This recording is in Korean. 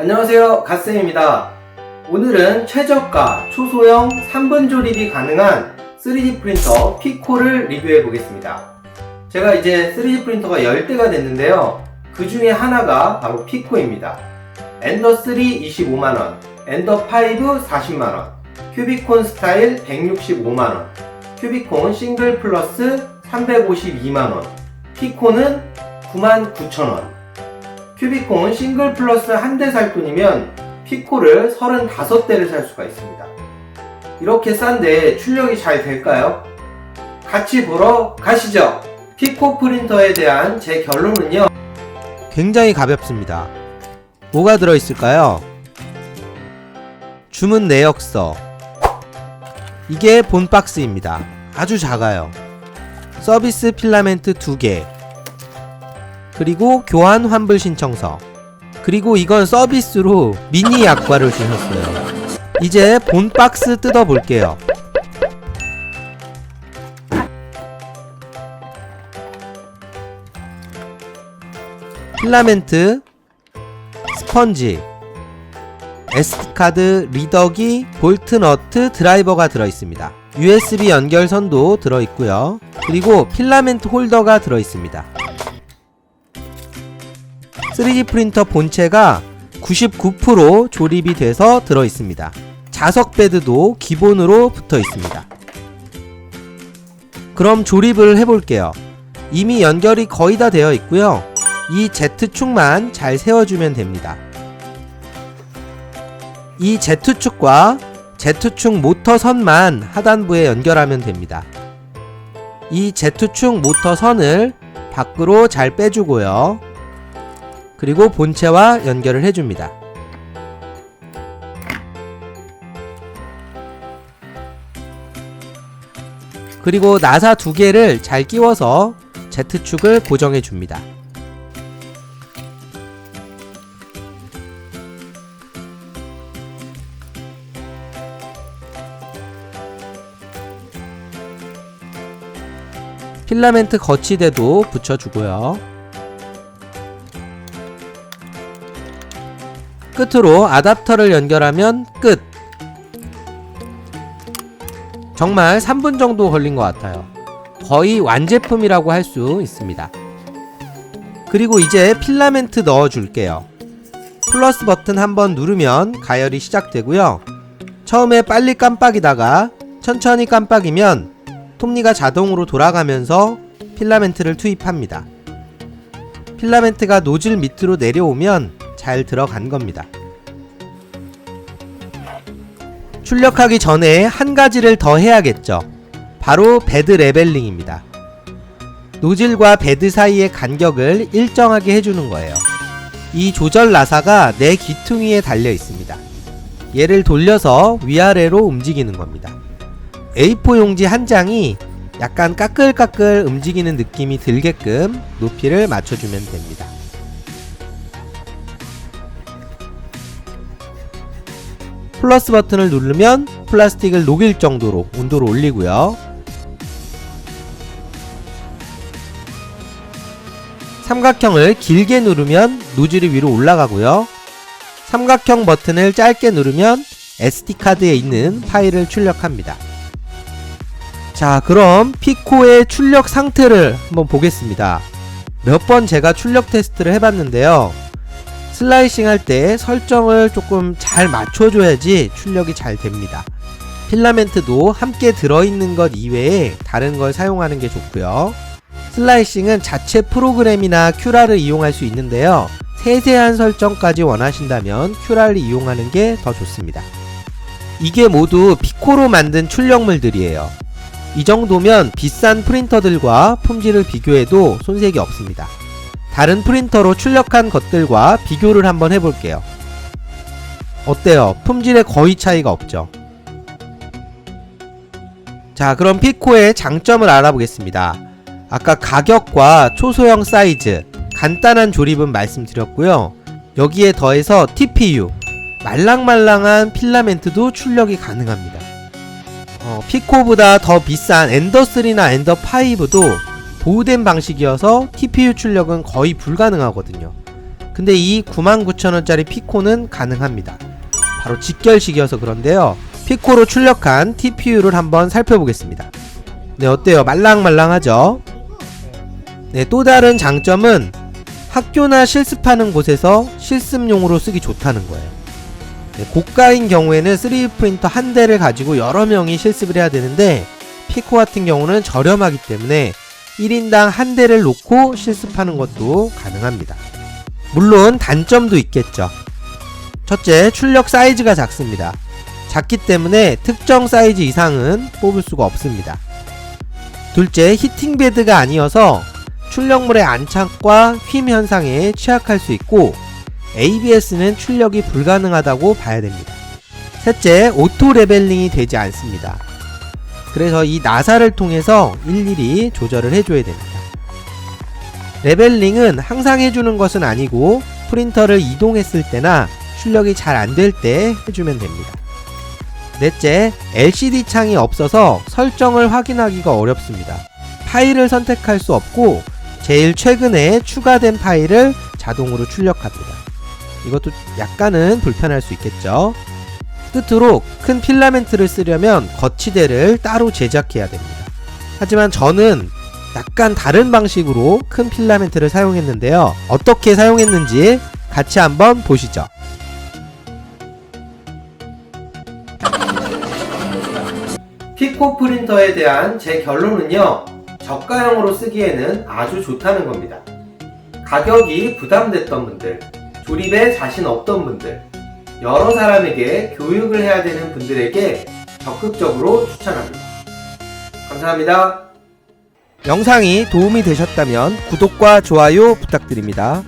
안녕하세요 갓쌤입니다. 오늘은 최저가 초소형 3분 조립이 가능한 3D 프린터 피코를 리뷰해 보겠습니다. 제가 이제 3D 프린터가 10대가 됐는데요. 그 중에 하나가 바로 피코입니다. 엔더 3 25만원 엔더 5 40만원 큐비콘 스타일 165만원 큐비콘 싱글 플러스 352만원 피코는 99,000원 큐비콘 싱글 플러스 한 대 살 돈이면 피코를 35대를 살 수가 있습니다. 이렇게 싼데 출력이 잘 될까요? 같이 보러 가시죠. 피코 프린터에 대한 제 결론은요. 굉장히 가볍습니다. 뭐가 들어있을까요? 주문 내역서. 이게 본 박스입니다. 아주 작아요. 서비스 필라멘트 2개. 그리고 교환 환불 신청서. 그리고 이건 서비스로 미니 약과를 주셨어요. 이제 본 박스 뜯어 볼게요. 필라멘트, 스펀지, SD카드, 리더기, 볼트 너트, 드라이버가 들어있습니다. USB 연결선도 들어있고요. 그리고 필라멘트 홀더가 들어있습니다. 3D 프린터 본체가 99% 조립이 돼서 들어 있습니다. 자석 베드도 기본으로 붙어 있습니다. 그럼 조립을 해볼게요. 이미 연결이 거의 다 되어 있고요. 이 Z축만 잘 세워주면 됩니다. 이 Z축과 Z축 모터 선만 하단부에 연결하면 됩니다. 이 Z축 모터 선을 밖으로 잘 빼주고요. 그리고 본체와 연결을 해줍니다. 그리고 나사 두 개를 잘 끼워서 Z축을 고정해 줍니다. 필라멘트 거치대도 붙여주고요. 끝으로 아답터를 연결하면 끝! 정말 3분 정도 걸린 것 같아요. 거의 완제품이라고 할 수 있습니다. 그리고 이제 필라멘트 넣어줄게요. 플러스 버튼 한번 누르면 가열이 시작되고요. 처음에 빨리 깜빡이다가 천천히 깜빡이면 톱니가 자동으로 돌아가면서 필라멘트를 투입합니다. 필라멘트가 노즐 밑으로 내려오면 잘 들어간 겁니다. 출력하기 전에 한 가지를 더 해야겠죠. 바로 베드 레벨링입니다. 노즐과 베드 사이의 간격을 일정하게 해주는 거예요. 이 조절 나사가 내 귀퉁이에 달려 있습니다. 얘를 돌려서 위아래로 움직이는 겁니다. A4 용지 한 장이 약간 까끌까끌 움직이는 느낌이 들게끔 높이를 맞춰주면 됩니다. 플러스 버튼을 누르면 플라스틱을 녹일 정도로 온도를 올리고요. 삼각형을 길게 누르면 노즐이 위로 올라가고요. 삼각형 버튼을 짧게 누르면 SD카드에 있는 파일을 출력합니다. 자, 그럼 피코의 출력 상태를 한번 보겠습니다. 몇 번 제가 출력 테스트를 해봤는데요. 슬라이싱 할 때 설정을 조금 잘 맞춰줘야지 출력이 잘 됩니다. 필라멘트도 함께 들어있는 것 이외에 다른 걸 사용하는 게 좋고요. 슬라이싱은 자체 프로그램이나 큐라를 이용할 수 있는데요. 세세한 설정까지 원하신다면 큐라를 이용하는 게 더 좋습니다. 이게 모두 피코로 만든 출력물들이에요. 이 정도면 비싼 프린터들과 품질을 비교해도 손색이 없습니다. 다른 프린터로 출력한 것들과 비교를 한번 해볼게요. 어때요? 품질에 거의 차이가 없죠? 자, 그럼 피코의 장점을 알아보겠습니다. 아까 가격과 초소형 사이즈, 간단한 조립은 말씀드렸고요. 여기에 더해서 TPU, 말랑말랑한 필라멘트도 출력이 가능합니다. 어, 피코보다 더 비싼 엔더3나 엔더5도 보호된 방식이어서 TPU 출력은 거의 불가능하거든요. 근데 이 99,000원짜리 피코는 가능합니다. 바로 직결식이어서 그런데요. 피코로 출력한 TPU를 한번 살펴보겠습니다. 네, 어때요? 말랑말랑하죠? 네, 또 다른 장점은 학교나 실습하는 곳에서 실습용으로 쓰기 좋다는 거예요. 네, 고가인 경우에는 3D 프린터 한 대를 가지고 여러 명이 실습을 해야 되는데 피코 같은 경우는 저렴하기 때문에 1인당 한 대를 놓고 실습하는 것도 가능합니다. 물론 단점도 있겠죠. 첫째, 출력 사이즈가 작습니다. 작기 때문에 특정 사이즈 이상은 뽑을 수가 없습니다. 둘째, 히팅 베드가 아니어서 출력물의 안착과 휨 현상에 취약할 수 있고 ABS는 출력이 불가능하다고 봐야 됩니다. 셋째, 오토 레벨링이 되지 않습니다. 그래서 이 나사를 통해서 일일이 조절을 해줘야 됩니다. 레벨링은 항상 해주는 것은 아니고 프린터를 이동했을 때나 출력이 잘 안 될 때 해주면 됩니다. 넷째, LCD 창이 없어서 설정을 확인하기가 어렵습니다. 파일을 선택할 수 없고 제일 최근에 추가된 파일을 자동으로 출력합니다. 이것도 약간은 불편할 수 있겠죠. 끝으로 큰 필라멘트를 쓰려면 거치대를 따로 제작해야 됩니다. 하지만 저는 약간 다른 방식으로 큰 필라멘트를 사용했는데요. 어떻게 사용했는지 같이 한번 보시죠. 피코 프린터에 대한 제 결론은요. 저가형으로 쓰기에는 아주 좋다는 겁니다. 가격이 부담됐던 분들, 조립에 자신 없던 분들, 여러 사람에게 교육을 해야 되는 분들에게 적극적으로 추천합니다. 감사합니다. 영상이 도움이 되셨다면 구독과 좋아요 부탁드립니다.